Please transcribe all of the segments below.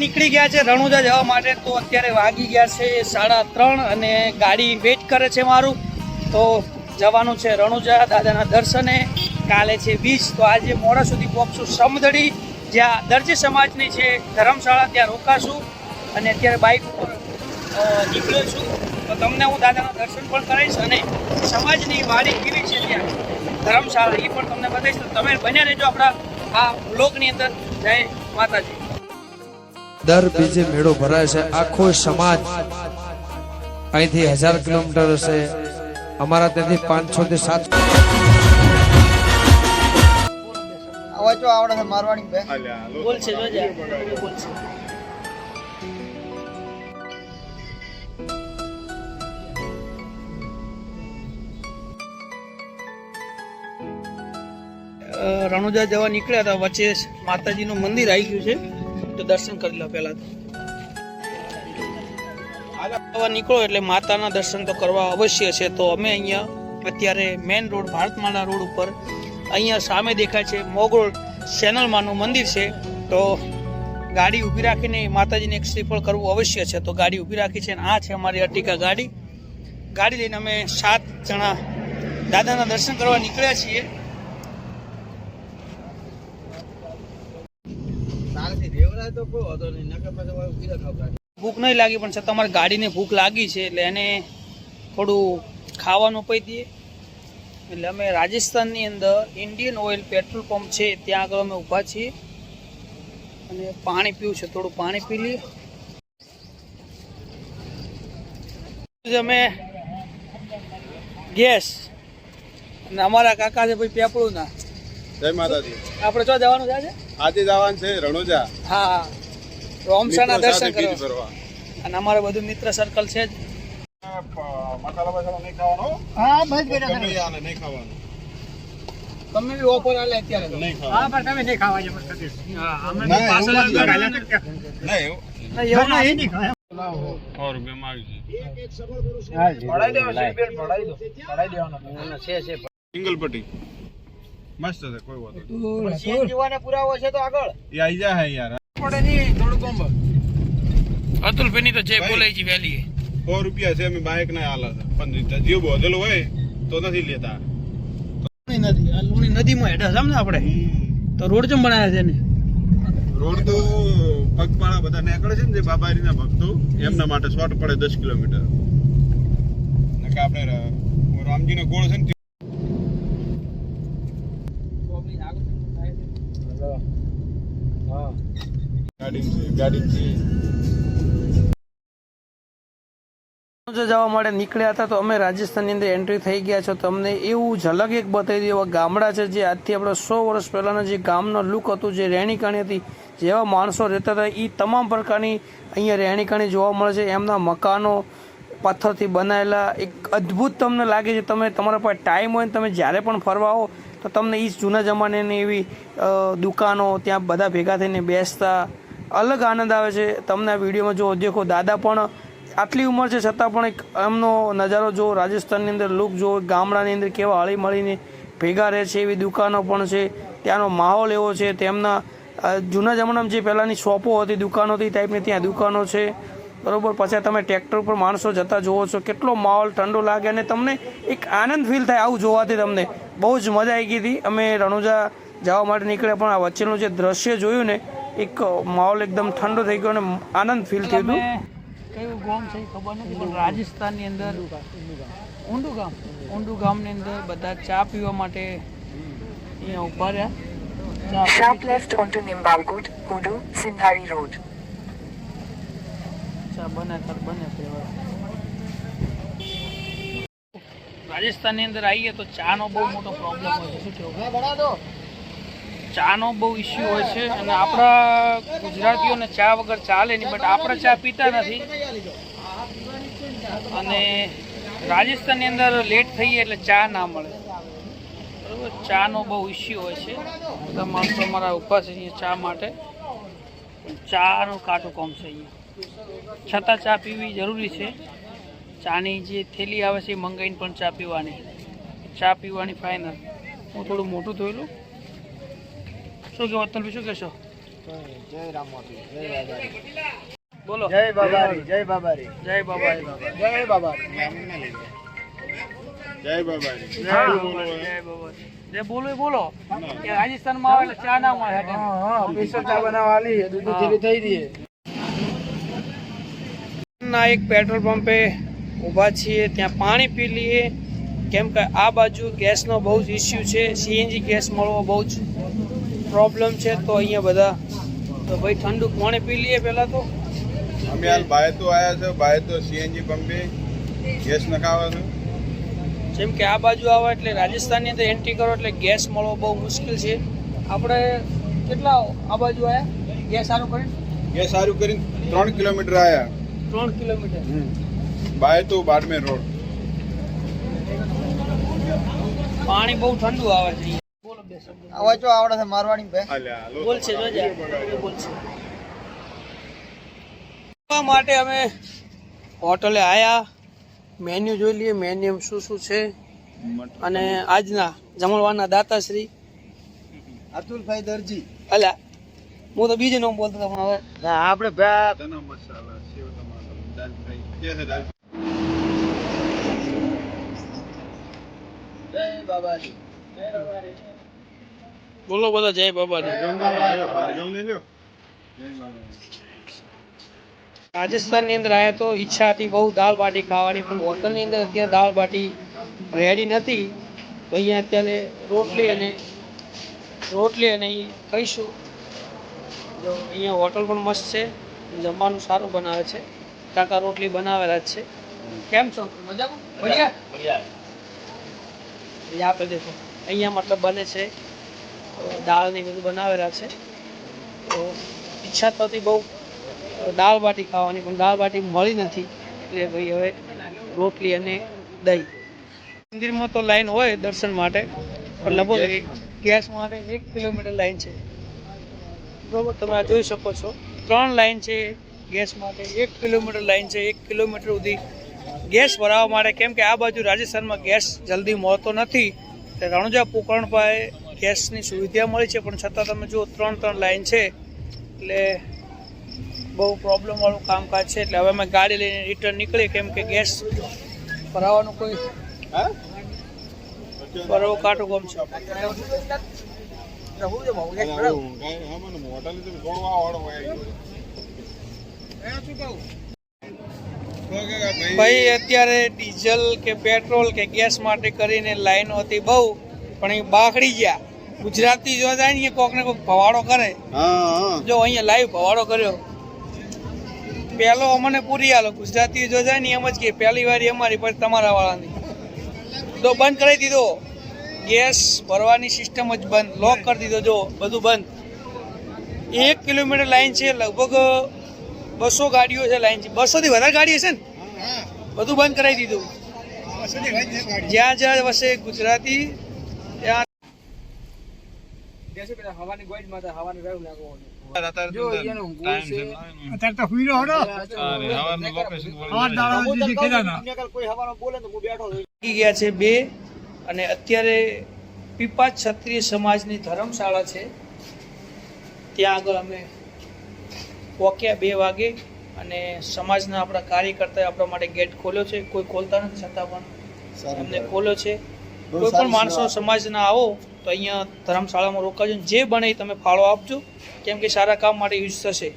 નીકળી ગયા છે રણુજા જવા માટે તો અત્યારે વાગી ગયા છે સાડા ત્રણ અને ગાડી વેઇટ કરે છે મારું. તો જવાનું છે રણુજા દાદાના દર્શને. કાલે છે વીસ તો આજે મોડા સુધી પહોંચશું સમદડી, જ્યાં દરજી સમાજની છે ધર્મશાળા ત્યાં રોકાશું. અને અત્યારે બાઇક ઉપર નીકળ્યો છું. તો તમને હું દાદાના દર્શન પણ કરાવીશ અને સમાજની વાડી કેવી છે ત્યાં? ધર્મશાળા એ પણ તમને બતાવીશ. તો તમે બન્યા રહેજો આપણા આ બ્લોગની અંદર. જય માતાજી. દર બીજે મેળો ભરાય છે. આખો સમાજ અહીંથી હજાર કિલોમીટર હશે. અમારા ત્યાંથી પાંચસો થી સાત અવાજ આવડે છે મારવાડી બે જોજે. રણુજા જવા નીકળ્યા હતા. વચ્ચે માતાજીનું મંદિર આવી ગયું છે. તો દર્શન કરી લો પહેલાં જવા નીકળો એટલે માતાના દર્શન તો કરવા અવશ્ય છે. તો અમે અહીંયા અત્યારે મેન રોડ ભારતમાળા રોડ ઉપર અહીંયા સામે દેખાય છે મોગરોડ સેનલમાનું મંદિર છે. તો ગાડી ઊભી રાખીને માતાજીને એક શ્રીફળ કરવું અવશ્ય છે. તો ગાડી ઊભી રાખી છે અને આ છે અમારી અર્ટિકા ગાડી. ગાડી લઈને અમે સાત જણા દાદાના દર્શન કરવા નીકળ્યા છીએ. ભૂખ નહીં લાગી પણ છતાં તમારી ગાડીને ભૂખ લાગી છે એટલે એને થોડું ખાવાનું પી દઈએ. એટલે અમે રાજસ્થાનની અંદર ઇન્ડિયન ઓઇલ પેટ્રોલ પંપ છે ત્યાં આગળ અમે ઊભા છીએ. અને પાણી પીવું છે થોડું પાણી પી લઈએ. અમે ગેસ. અને અમારા કાકા છે ભાઈ પેપળું ના જય માતાજી. આપણે ક્યાં જવાનું છે આજે? આજે જવાનું છે રણોજા. હા રોમસાના દર્શન કરવા અને અમારો બધું મિત્ર સર્કલ છે જ. મસાલા બસાલા નહીં ખાવાનો? હા બસ બેટા નહીં ખાવાનું. તમે બી ઓફર આલે અત્યારે હા પણ તમે નહીં ખાવા જમત કદી અમે પાછળ એવું નહીં એવું. નહીં ખાય. સિંગલ પટ્ટી મસ્ત છે કોઈ વાંધો નહીં. સીએન જીવાને પુરાવો છે તો આગળ. એ આઈ જા હે યાર. અતુલ તો સો રૂપિયા છે અમે બાઇક ના હાલા છે. પણ જીવ બોધેલું હોય તો નથી લેતા. નદી આ લુણી નદીમાં હેઠા છે ને આપણે? તો રોડ જેમ બનાવ્યા છે ને રોડ તો પગપાળા બધા નીકળે છે ને જે બાબારીના ભક્તો એમના માટે શોર્ટ પડે દસ કિલોમીટર. આપડે આપણે નો રામજીનો ગોળ છે ને ગાડી ગાડી જવા માટે નીકળ્યા હતા, તો અમે રાજસ્થાનની અંદર એન્ટ્રી થઈ ગયા છો. તમને એવું ઝલક એક બતાવી દઉં એવા ગામડા છે જે આજથી આપણે સો વર્ષ પહેલાંના જે ગામનો લુક હતું, જે રહેણીકરણી હતી, જેવા માણસો રહેતા હતા એ તમામ પ્રકારની અહીંયા રહેણીકરણી જોવા મળે છે. એમના મકાનો પથ્થરથી બનાવેલા એક અદ્ભુત તમને લાગે છે, તમે તમારા પાસે ટાઈમ હોય ને તમે જ્યારે પણ ફરવા આવો, તો તમને એ જૂના જમાનાની એવી દુકાનો, ત્યાં બધા ભેગા થઈને બેસતા અલગ આનંદ આવે છે. તમને આ વિડીયોમાં જો દેખો, દાદા પણ આટલી ઉંમર છે, છતાં પણ એક એમનો નજારો જો રાજસ્થાનની અંદર લુક જો, ગામડાની અંદર કેવા હળી મળીને ભેગા રહે છે એવી દુકાનો પણ છે. ત્યાંનો માહોલ એવો છે, તેમના જૂના જમાનામાં જે પહેલાંની શોપો હતી દુકાનો હતી ટાઈપની ત્યાં દુકાનો છે. બરાબર? પછી તમે ટ્રેક્ટર પર માણસો જતા જોવો છો, કેટલો માહોલ ઠંડો લાગે અને તમને એક આનંદ ફીલ થાય આવું જોવાથી તમને. બહુ જ મજા આવી ગઈ હતી. અમે રણુજા જવા માટે નીકળ્યા, પણ આ વચ્ચેનું જે દ્રશ્ય જોયું ને એક માહોલ એકદમ ઠંડો થઈ ગયો અને આનંદ ફીલ થયું હતું. કયું ગામ છે ખબર નથી પણ રાજસ્થાનની અંદર ઊંડું ગામ. ઊંડું ગામની અંદર બધા ચા પીવા માટે અહીંયા ઊભા રહ્યા. ચા Sharp left onto Nimbalkot, Kudu, Sindhari Road. ચા બને કર બને રાજસ્થાનની અંદર આવીએ તો ચાનો બહુ મોટો પ્રોબ્લેમ હોય છે. શું કેવું દો ચાનો બહુ ઇસ્યુ હોય છે અને આપણા ગુજરાતીઓને ચા વગર ચાલે નહીં બટ આપણે ચા પીતા નથી. અને રાજસ્થાનની અંદર લેટ થઈએ એટલે ચા ના મળે. બરાબર? ચાનો બહુ ઇસ્યુ હોય છે. બધા માણસો અમારા છે અહીંયા ચા માટે. ચાનો કાંટો કોમ છે અહીંયા. છતાં ચા પીવી જરૂરી છે. ચાની જે થેલી આવે છે એ મંગાવીને પણ ચા પીવાની. ચા પીવાની ફાઇનલ હું થોડું મોટું લઉં શું કહેવું અતુલભાઈ શું કહેશો? જય રામ જય બાબારી. બોલો જય બાબારી. જય બાબારી. જય બાબા જય બાબારી. જય બાબારી. જય બાબા જે બોલો એ બોલો. કે રાજસ્થાનમાં આવે એટલે ચા ના મળે એટલે. હા પીસો ચા બનાવવા દૂધ જેવી થઈ રહી ના એક પેટ્રોલ પંપે ઊભા છીએ ત્યાં પાણી પી લઈએ. કેમ કે આ બાજુ ગેસનો બહુ જ ઇસ્યુ છે. સીએનજી ગેસ મળવો બહુ જ પ્રોબ્લેમ છે તો અહીંયા બધા તો ભાઈ ઠંડુ પાણી પી લઈએ પહેલાં તો. અમે હાલ બાય તો આવ્યા છે બાય તો સીએનજી પંપે ગેસ નખાવા છે જેમ કે આ બાજુ આવે એટલે રાજસ્થાનની અંદર એન્ટ્રી કરો એટલે ગેસ મળવો બહુ મુશ્કેલ છે. આપણે કેટલા આ બાજુ આવ્યા ગેસ સારું કરીને? ગેસ સારું કરીને ત્રણ કિલોમીટર આવ્યા ત્રણ કિલોમીટર. બાય તો બારમેર રોડ. પાણી બહુ ઠંડુ આવે છે. બે શબ્દો. આવડે છે મારવાડી બે બોલ છે જોજે બોલ છે માટે અમે હોટલે આયા. મેન્યુ જોઈ લઈએ મેન્યુ શું શું છે. અને આજના જમણવારના દાતાશ્રી. અતુલભાઈ દરજી. અલ્યા હું તો બીજું નામ બોલતો હતો હવે. આપણે ટમાટર દાલ ફ્રાય કે છે દાલ જય બાબાજી બોલો બધા જય બાબાની. રાજસ્થાનની અંદર આવ્યા તો ઈચ્છા હતી બહુ દાળ બાટી ખાવાની પણ હોટલની અંદર અત્યારે દાળ બાટી રેડી નથી. તો અહીંયા અત્યારે રોટલી અને રોટલી અને ઈ ખાઈશું. જો અહીંયા હોટલ પણ મસ્ત છે. જમવાનું સારું બનાવે છે. કાકા રોટલી બનાવેલા જ છે. કેમ છો? મજામાં? બઢિયા અહીંયા આપણે દેખો. અહીંયા મતલબ બને છે દાળ ને બધું બનાવેલા છે. તો ઈચ્છા તો હતી બહુ દાળ બાટી ખાવાની, પણ દાળ બાટી મળી નથી. એટલે ભાઈ હવે રોટલી અને દહીં. મંદિરમાં તો લાઈન હોય દર્શન માટે, પણ લગભગ ગેસ માટે એક કિલોમીટર લાઈન છે. બરોબર, તમે આ જોઈ શકો છો. ત્રણ લાઈન છે ગેસ માટે, એક કિલોમીટર લાઈન છે, એક કિલોમીટર સુધી ગેસ ભરાવવા માટે. કેમ કે આ બાજુ રાજસ્થાનમાં ગેસ જલ્દી મળતો નથી. રણુજા પોકરણ પાસે ગેસની સુવિધા મળી છે પણ છતાં તમે જુઓ ત્રણ ત્રણ લાઈન છે એટલે બહુ પ્રોબ્લેમવાળું કામકાજ છે એટલે હવે અમે ગાડી લઈને રિટર્ન નીકળીએ કેમ કે ગેસ ભરાવાનું કોઈ હા? બરાબર ગમ છે. ભાઈ અત્યારે ડીઝલ કે પેટ્રોલ કે ગેસ માટે કરીને લાઈનો હતી બહુ. પણ એ બાખડી ગયા. ગુજરાતી જો જાય ને કોક ને કોક ભવાડો કરે. જો અહીંયા લાઈવ ભવાડો કર્યો. પહેલો અમને પૂરી આલો. ગુજરાતી જો જાય ને એમ જ કે પહેલી વારી અમારી પછી તમારા વાળાની તો બંધ કરી દીધો. ગેસ ભરવાની સિસ્ટમ જ બંધ. લોક કરી દીધો. જો બધું બંધ. એક કિલોમીટર લાઈન છે લગભગ બસો ગાડીઓ છે લાઈન છે. બસો થી વધારે ગાડીઓ છે ને? બધું બંધ કરાવી દીધું. જ્યાં જ્યાં વસે ગુજરાતી ગયા છે બે અને અત્યારે પીપા ક્ષત્રિય સમાજની ધર્મશાળા છે. ત્યાં આગળ અમે પોક્યા બે વાગે અને સમાજના આપણા કાર્યકર્તાએ આપણા માટે ગેટ ખોલ્યો છે. કોઈ ખોલતા નથી છતાં પણ અમને ખોલ્યો છે. કોઈ પણ માણસો સમાજના આવો તો અહીંયા ધર્મશાળામાં રોકાજો. જે બને તમે ફાળો આપજો. કેમ કે સારા કામ માટે યુઝ થશે.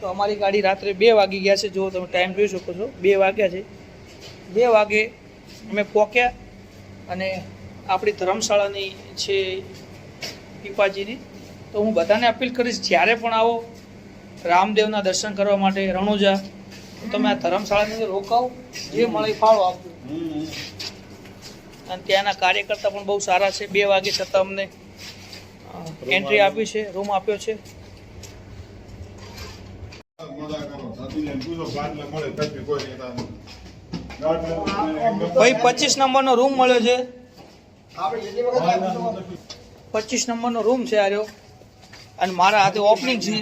તો અમારી ગાડી રાત્રે બે વાગી ગયા છે. જો તમે ટાઈમ જોઈ શકો છો. બે વાગ્યા છે. બે વાગે અમે પહોંચ્યા અને આપણી ધર્મશાળાની છે પીપાજીની. તો હું બધાને અપીલ કરીશ જ્યારે પણ આવો રામદેવના દર્શન કરવા માટે રણુજા તમે આ ધર્મશાળાની અંદર રોકાવો જે મળે ફાળો આપજો. અને ત્યાંના કાર્યકર્તા પણ બહુ સારા છે. બે વાગે છતાં અમને એન્ટ્રી આપી છે, રૂમ આપ્યો છે. ભાઈ, પચીસ નંબરનો રૂમ મળ્યો છે. પચીસ નંબરનો રૂમ છે આ રહ્યો. અને મારા હાથે ઓપનિંગ છે.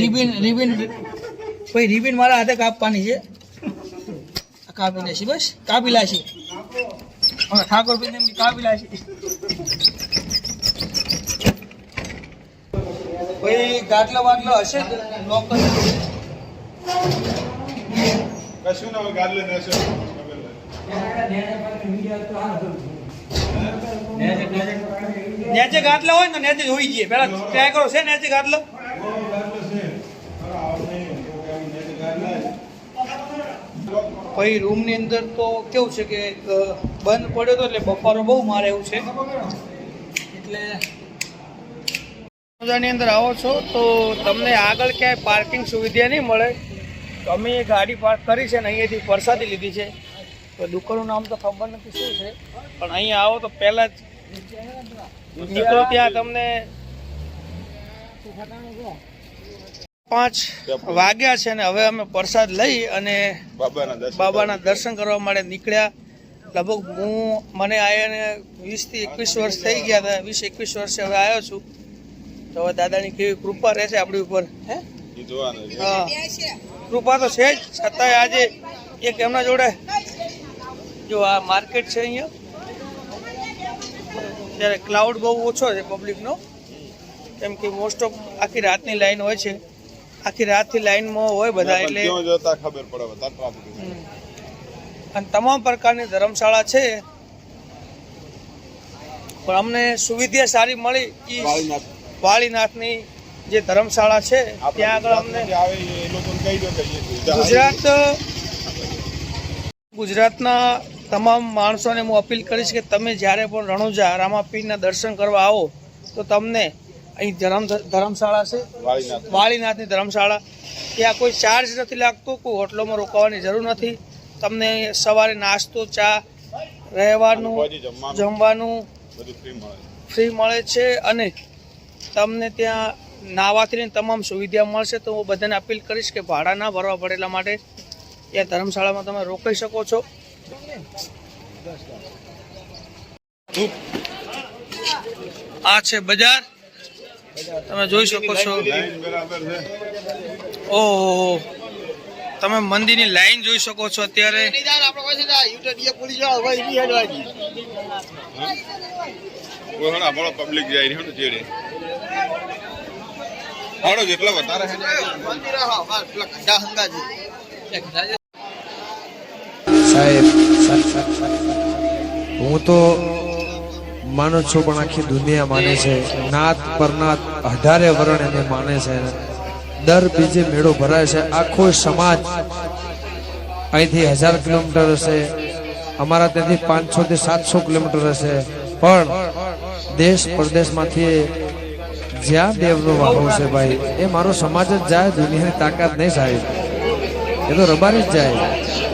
રિબિન રિબિન, ભાઈ, રિબિન મારા હાથે કાપવાની છે. કાપી લેશી બસ. કાપી લાશી હવે ઠાકોર ભાઈ કાપી લાશી ભાઈ ગાટલા વાટલા હશે જ લોક કરી કશું ના હોય ગાદલે નેચે ગાટલા હોય ને નેચે હોઈ જઈએ. પેલા ટ્રાય કરો છે નેચે ગાટલો? ભાઈ, રૂમની અંદર તો કેવું છે કે બંધ પડ્યો તો એટલે બફારો બહુ મારે એવું છે. એટલે મજાની અંદર આવો છો તો તમને આગળ ક્યાંય પાર્કિંગ સુવિધા નહીં મળે. તો અમે એ ગાડી પાર્ક કરી છે ને અહીંયાથી પરસાદી લીધી છે. તો દુકાનનું નામ તો ખબર નથી શું છે. પણ અહીંયા આવો તો પહેલાં જ નીકળો ત્યાં તમને. પાંચ વાગ્યા છે ને હવે અમે પ્રસાદ લઈ અને બાબાના દર્શન બાબાના દર્શન કરવા માટે નીકળ્યા. લગભગ હું મને આવ્યાને વીસથી એકવીસ વર્ષ થઈ ગયા હતા. વીસ એકવીસ વર્ષે હવે આવ્યો છું. તો હવે દાદાની કેવી કૃપા રહેશે આપણી ઉપર હે? જોવાનું હા. કૃપા તો છે જ. છતાંય આજે એક એમના જોડે જો આ માર્કેટ છે અહીંયા ત્યારે ક્લાઉડ બહુ ઓછો છે પબ્લિકનો કેમ કે મોસ્ટ ઓફ આખી રાતની લાઈન હોય છે. આખી રાતથી લાઈનમાં હોય બધા એટલે ખબર પડે બધા ટ્રાફિક અને તમામ પ્રકારની ધર્મશાળા છે. પણ અમને સુવિધા સારી મળી. વાળીનાથની જે ધર્મશાળા છે ત્યાં આગળ અમને ગુજરાત ગુજરાતના તમામ માણસોને હું અપીલ કરીશ કે તમે જ્યારે પણ રણુજા રામાપીરના દર્શન કરવા આવો તો તમને અહીં ધરમ ધર્મશાળા છે. વાળીનાથ. વાળીનાથની ધર્મશાળા. ત્યાં કોઈ ચાર્જ નથી લાગતો કોઈ હોટલોમાં રોકાવાની જરૂર નથી. તમને સવારે નાસ્તો ચા રહેવાનું જમવાનું. ફ્રી મળે છે. અને તમને ત્યાં નાહવાથી તમામ સુવિધા મળશે. તો હું બધાને અપીલ કરીશ કે ભાડા ના ભરવા પડે એટલા માટે ત્યાં ધર્મશાળામાં તમે રોકાઈ શકો છો. આ છે બજાર. તમે જોઈ શકો છો. ઓહો. તમે મંદિરની લાઈન જોઈ શકો છો અત્યારે. પબ્લિક જાય રહ્યો ચેડે હાડો જેટલા વધારે છે સાહેબ. હું તો માનું છો, પણ આખી દુનિયા માને છે. નાથ પરનાથ અઢારે વરણ એને માને છે. દર બીજે મેળો ભરાય છે. આખો સમાજ અહીંથી હજાર કિલોમીટર હશે. અમારા ત્યાંથી પાંચસો થી સાતસો કિલોમીટર હશે. પણ દેશ પરદેશમાંથી જ્યાં દેવનો વાહો છે ભાઈ, એ મારો સમાજ જ જાય, દુનિયાની તાકાત નહીં સાહેબ. એ તો રબારી જ જાય.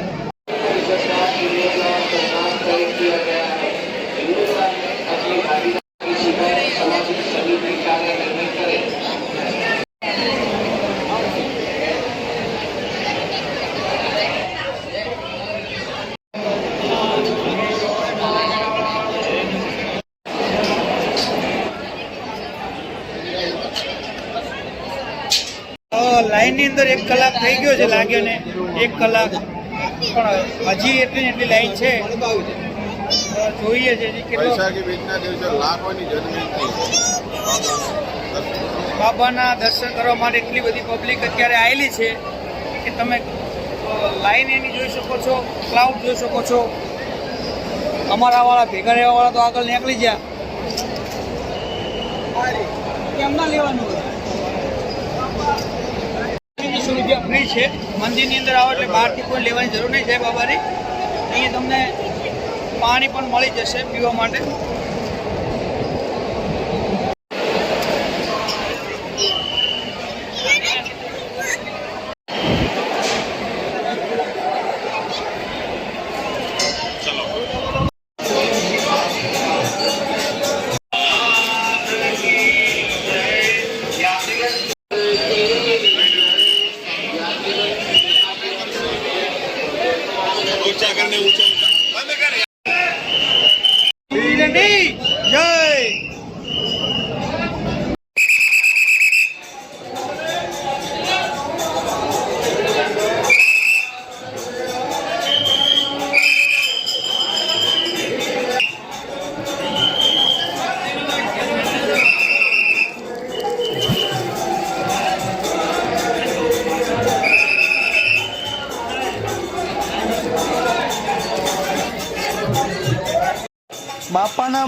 લાઈનની અંદર એક કલાક થઈ ગયો છે લાગે ને એક કલાક. પણ હજી એટલી એટલી લાઈન છે. જોઈએ છે બાબાના દર્શન કરવા માટે એટલી બધી પબ્લિક અત્યારે આવેલી છે કે તમે લાઈન એની જોઈ શકો છો ક્લાઉડ જોઈ શકો છો. અમારા વાળા ભેગા રહેવા વાળા તો આગળ નીકળી ગયા. કેમ ના લેવાનું? એની રૂપિયા ફ્રી છે. મંદિરની અંદર આવો એટલે બહારથી કોઈ લેવાની જરૂર નહીં છે બાબાની અહીંયા તમને પાણી પણ મળી જશે પીવા માટે.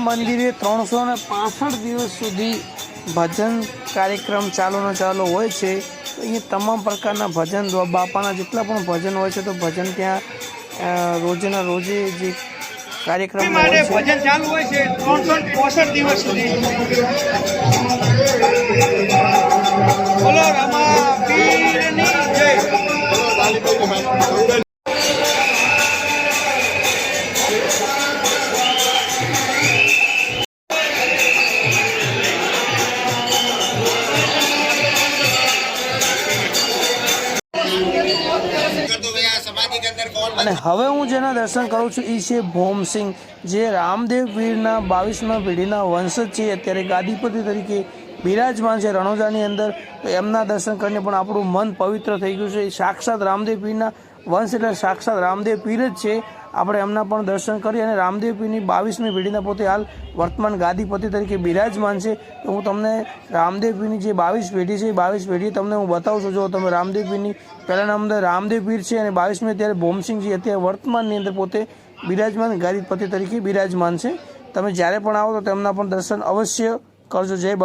મંદિરે ત્રણસો ને પાસઠ દિવસ સુધી ભજન કાર્યક્રમ ચાલુનો ચાલુ હોય છે તો અહીંયા તમામ પ્રકારના ભજન બાપાના જેટલા પણ ભજન હોય છે તો ભજન ત્યાં રોજના રોજે જે કાર્યક્રમ હોય છે. ભજન ચાલુ હોય છે ત્રણસો પોસઠ દિવસ સુધી. બોલો રમા. જેના દર્શન કરું છું. એ છે ભોમસિંહ. જે રામદેવ પીરના બાવીસમા પેઢીના વંશજ છે. અત્યારે ગાદીપતિ તરીકે બિરાજમાન છે રણોજાની અંદર. તો એમના દર્શન કરીને પણ આપણું મન પવિત્ર થઈ ગયું છે. સાક્ષાત રામદેવ પીરના વંશ એટલે સાક્ષાત રામદેવ પીર જ છે. આપણે એમના પણ દર્શન કરી અને રામદેવપીની બાવીસમી પેઢીના પોતે હાલ વર્તમાન ગાદીપતિ તરીકે બિરાજમાન છે. તો હું તમને રામદેવપીની જે બાવીસ પેઢી છે, એ બાવીસ પેઢી તમને હું બતાવું છું. જો તમે રામદેવ પીરની પહેલાના અંદર રામદેવ પીર છે અને બાવીસમી અત્યારે ભોમસિંહજી અત્યારે વર્તમાનની અંદર પોતે બિરાજમાન ગાદીપતિ તરીકે બિરાજમાન છે. તમે જ્યારે પણ આવો તો તેમના પણ દર્શન અવશ્ય કરજો. જય